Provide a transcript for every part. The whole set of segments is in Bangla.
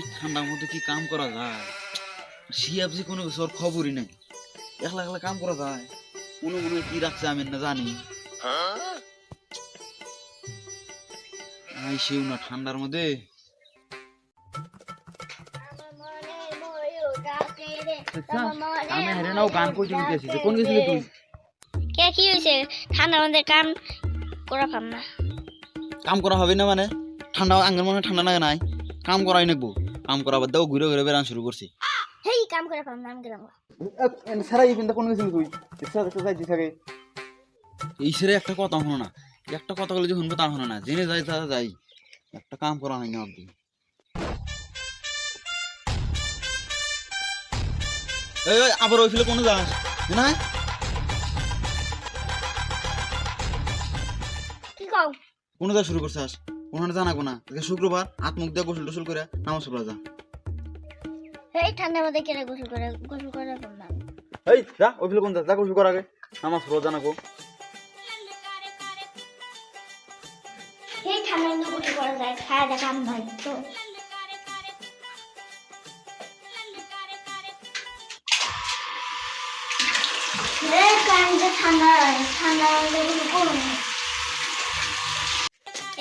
এই ঠান্ডার মধ্যে কি কাম করা যায়? শিয়াব যে কোনো কিছু ওর খবরই নেই। একলা একলা কাম করা যায়? মনে মনে কি রাখছে আমি না জানি। আই সেও না ঠান্ডার মধ্যে। আমি হেরে নাও গান গেছি কোন গেছিলি তুই কে কি হয়েছে ঠান্ডার মধ্যে কাম করা পাম না। কাম করা হবে না মানে? ঠান্ডা আঙ্গের মনে হয় ঠান্ডা লাগে নাই। কাম করাই নেব কাম করা বাদ দাও ঘুরে ঘুরে বেড়ান শুরু করছি। হেই কাম করে পাম না আমি গেলাম সারা এই পিনটা কোন গেছিলি তুই। ইচ্ছা দেখতে যাইতে থাকে এই সেরে একটা কথা হলো না। একটা কথা বলে যে শুনব তা হলো না। জেনে যাই তা যাই। একটা কাম করা হয় না অব্দি এই আবার ওই ফেলে কোনো যাস? না? কি কও? কোনো যা শুরু করছিস? কোনো জানাব না। আজকে শুক্রবার হাত মুখ দিয়ে গোসল টোসল করে নামাজ পড়া যা হেই ঠান্ডার মধ্যে কেটে গোসল করে গোসল করে আমি। এই যা ওই ফেলে কোন যা যা গোসল কর আগে। নামাজ পড়া জানাব হেই ঠান্ডার মধ্যে গোসল করা যায়। খায় দেখা কাম ভাই তো এই ঠান্ডা ঠান্ডা করুন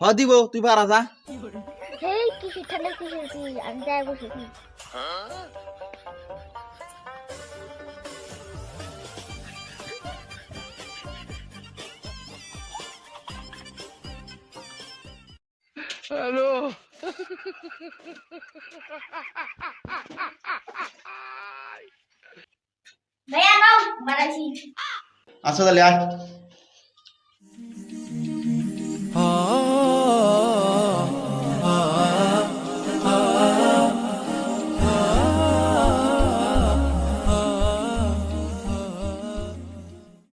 হ দিব তুই পারা যা। হেই ঠান্ডা আমি যাই বসে ভাইয়া আচ্ছা তাহলে আয়।